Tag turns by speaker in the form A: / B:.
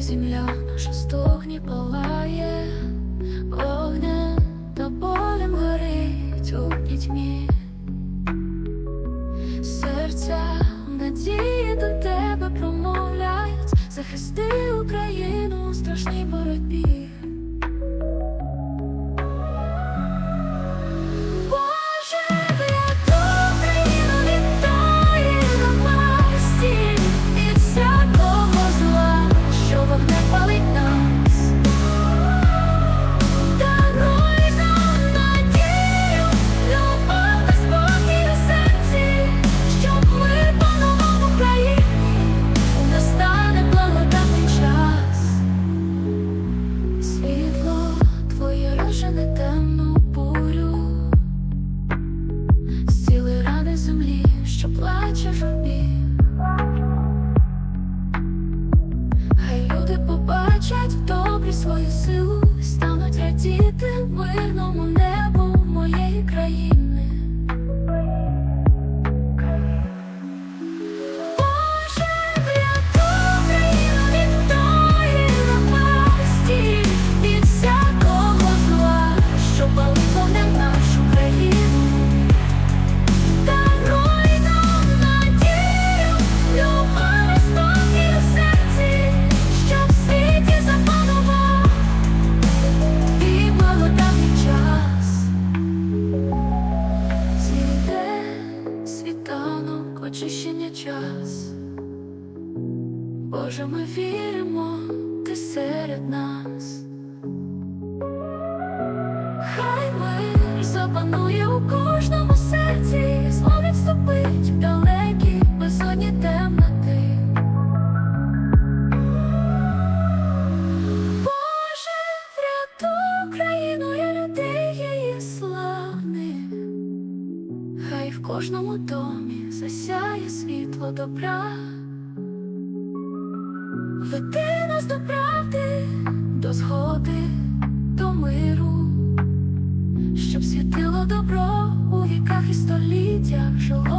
A: земля наша стогні палає, вогнем та болем горить у пітьмі. Серця надії до тебе промовляють, захисти Україну у страшній боротьбі. Силу, стануть радіти мирному небу очищення час. Боже, ми віримо, ти серед нас. Хай мир запанує у кожному серці, кожному домі засяє світло добра. Веди нас до правди, до згоди, до миру, щоб світило добро у віках і століттях жило